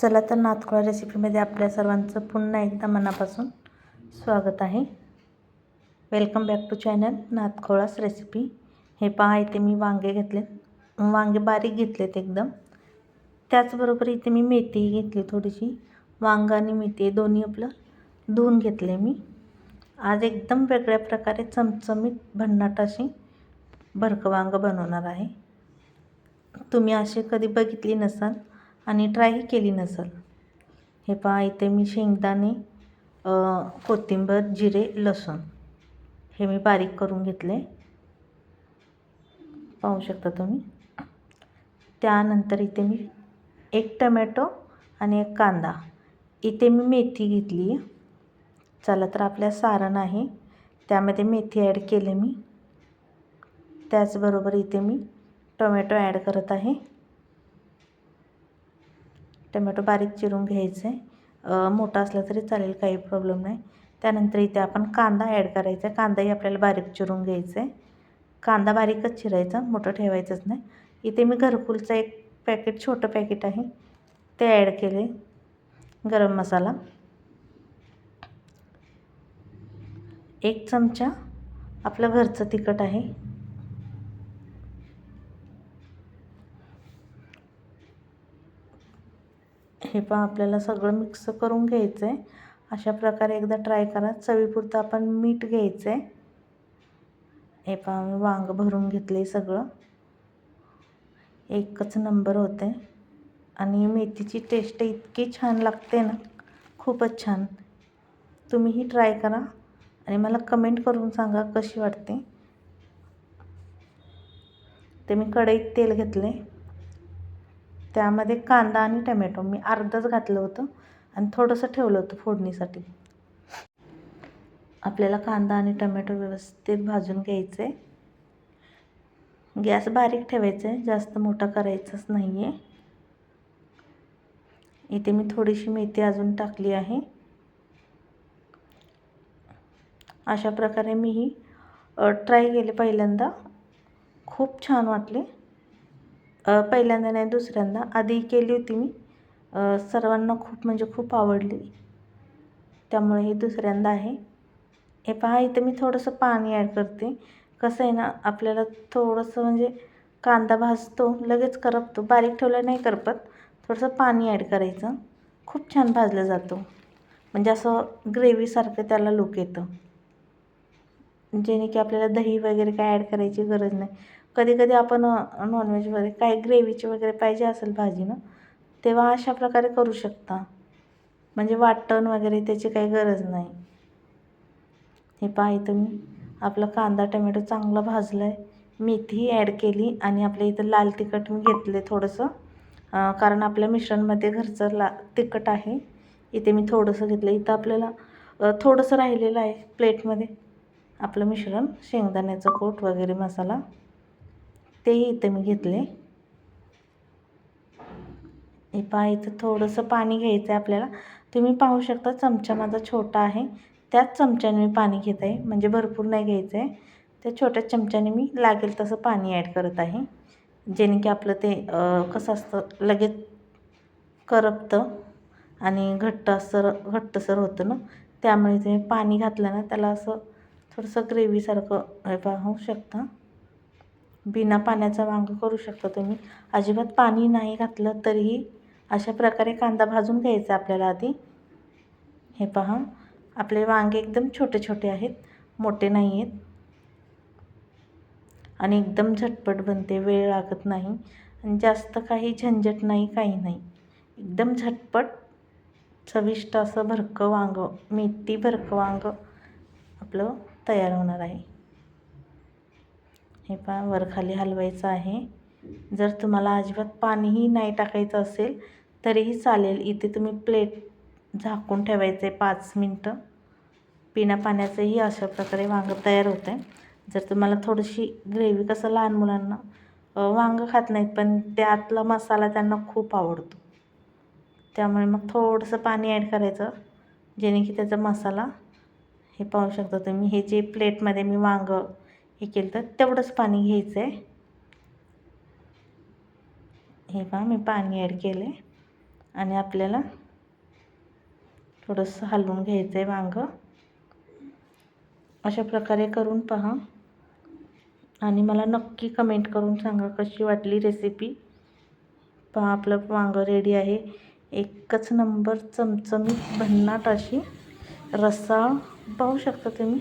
चला तर नातकुळा रेसिपीमध्ये आपल्या सर्वांचं पुन्हा एकदा मनापासून स्वागत आहे. वेलकम बॅक टू चॅनल नातखोळास रेसिपी हे पहा इथे मी वांगे घेतलेत. वांगे बारीक घेतलेत एकदम. त्याचबरोबर इथे मी मेथी घेतली थोडीशी. वांग आणि मेथी हे दोन्ही आपलं धुवून घेतले मी. आज एकदम वेगळ्या प्रकारे चमचमीत भन्नाट अशी भरकं वांगं बनवणार आहे. तुम्ही असे कधी बघितली नसाल आणि ट्रायही केली नसेल. हे पहा इथे मी शेंगदाणे कोथिंबीर जिरे लसूण हे मी बारीक करून घेतले. पाहू शकता तुम्ही? त्यानंतर इथे मी एक टमॅटो आणि एक कांदा. इथे मी मेथी घेतली. आहे चला तर आपल्या सारण आहे. त्यामध्ये मेथी ॲड केले मी. त्याचबरोबर इथे मी टोमॅटो ॲड करत आहे. टमॅटो बारीक चिरून घ्यायचं. आहे मोठा असला तरी चालेल काही प्रॉब्लेम नाही. त्यानंतर इथे आपण कांदा ॲड करायचा. आहे कांदाही आपल्याला बारीक चिरून घ्यायचा. आहे कांदा बारीकच चिरायचा मोठं ठेवायचंच नाही. इथे मी घरकुलचं एक पॅकेट छोटं पॅकेट आहे. ते ॲड केले. गरम मसाला. एक चमचा आपलं घरचं तिखट आहे. हे पण आपल्याला सगळं मिक्स करून घ्यायचं आहे अशा प्रकारे एकदा ट्राय करा. चवीपुरतं आपण मीठ घ्यायचं आहे हे पहा मी वांग भरून घेतले सगळं. एकच नंबर होते आणि मेथीची टेस्ट इतकी छान लागते ना खूपच छान. तुम्हीही ट्राय करा. आणि मला कमेंट करून सांगा कशी वाटते. ते मी कढईत तेल घेतले त्यामध्ये कांदा आणि टमॅटो. मी अर्धंच घातलं होतं आणि थोडंसं ठेवलं होतं फोडणीसाठी. आपल्याला कांदा आणि टमॅटो व्यवस्थित भाजून घ्यायचे. गॅस बारीक ठेवायचा आहे. जास्त मोठा करायचाच नाही आहे इथे मी थोडीशी मेथी अजून टाकली आहे. अशा प्रकारे मी ही ट्राय केले पहिल्यांदा. खूप छान वाटले. पहिल्यांदा नाही दुसऱ्यांदा. आधी केली होती मी. सर्वांना खूप म्हणजे खूप आवडली. त्यामुळे ही दुसऱ्यांदा आहे. हे पहा इथं मी थोडंसं पाणी ॲड करते. कसं आहे ना आपल्याला थोडंसं म्हणजे कांदा भाजतो लगेच करपतो. बारीक ठेवला नाही करपत. थोडंसं पाणी ॲड करायचं. खूप छान भाजला जातो. म्हणजे असं ग्रेव्हीसारखं त्याला लुक येतं. जेणे की आपल्याला दही वगैरे काय ॲड करायची गरज नाही. कधी कधी आपण वगैरे काय ग्रेव्हीची वगैरे पाहिजे असेल भाजी ना तेव्हा अशा प्रकारे करू शकता. म्हणजे वाटण वगैरे त्याची काही गरज नाही. हे पहा तुम्ही मी आपला कांदा टमॅटो चांगला भाजला आहे मेथी ॲड केली आणि आपल्या इथं लाल तिखट मी घेतले थोडंसं. कारण आपल्या मिश्रणमध्ये घरचं ला तिखट आहे. इथे मी थोडंसं घेतलं इथं आपल्याला थोडंसं राहिलेलं आहे प्लेटमध्ये आपलं मिश्रण शेंगदाण्याचं कोट वगैरे मसाला. तेही इथं मी घेतले. हे पहा इथं थोडंसं पाणी घ्यायचं आहे आपल्याला. तुम्ही पाहू शकता चमचा माझा छोटा आहे. त्याच चमच्याने मी पाणी घेत आहे. म्हणजे भरपूर नाही घ्यायचं आहे त्या छोट्या चमच्याने मी लागेल तसं पाणी ॲड करत आहे. जेणे की आपलं ते कसं असतं लगेच करपतं आणि घट्ट असर घट्टसर होतं ना त्यामुळे ते पाणी घातलं ना त्याला असं थोडंसं ग्रेव्हीसारखं हे पाहू शकता. बिना पाण्याचा वांग करू शकता तुम्ही. अजिबात पाणी नाही घातलं तरीही अशा प्रकारे कांदा भाजून घ्यायचा आपल्याला आधी. हे पहा आपले वांगे एकदम छोटे छोटे आहेत मोठे नाही आहेत. आणि एकदम झटपट बनते वेळ लागत नाही. आणि जास्त काही झंझट नाही काही नाही. एकदम झटपट चविष्ट असं भरकं वांग मेथी भरकं वांग आपलं तयार होणार आहे. हे पहा वरखाली हलवायचं आहे. जर तुम्हाला अजिबात पाणीही नाही टाकायचं असेल तरीही चालेल. इथे तुम्ही प्लेट झाकून ठेवायचं आहे पाच मिनटं. पिण्या पाण्याचंही अशा प्रकारे वांगं तयार होतं आहे जर तुम्हाला थोडीशी ग्रेव्ही कसं लहान मुलांना वांगं खात नाहीत पण त्यातला मसाला त्यांना खूप आवडतो. त्यामुळे मग थोडंसं पाणी ॲड करायचं जेणे की त्याचा मसाला हे पाहू शकता तुम्ही हे जे प्लेटमध्ये मी वांगं हे केलं तर तेवढंच पाणी घ्यायचं आहे हे पहा मी पाणी ॲड केलं आहे आणि आपल्याला थोडंसं हलवून घ्यायचं आहे वांगं. अशा प्रकारे करून पहा. आणि मला नक्की कमेंट करून सांगा कशी वाटली रेसिपी पहा आपलं वांगं रेडी आहे. एकच नंबर चमचमीत भन्नाट अशी रस्सा पाहू शकता तुम्ही.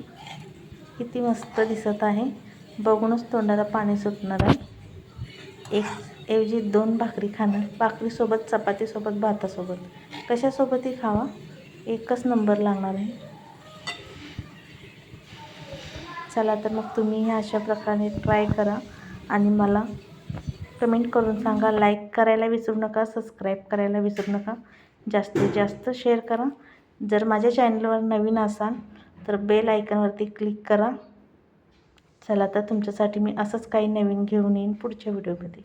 किती मस्त दिसत आहे. बघूनच तोंडाला पाणी सुटणार आहे. एक ऐवजी दोन भाकरी खाणं भाकरीसोबत चपातीसोबत भातासोबत कशासोबतही खावा. एकच नंबर लागणार आहे. चला तर मग तुम्ही अशा प्रकारे ट्राय करा आणि मला कमेंट करून सांगा. लाईक करायला विसरू नका सबस्क्राईब करायला विसरू नका. जास्तीत जास्त शेअर करा. जर माझ्या चॅनलवर नवीन असाल तर बेल आयकनवरती क्लिक करा. चला तर तुमच्यासाठी मी असंच काही नवीन घेऊन येईन पुढच्या व्हिडिओमध्ये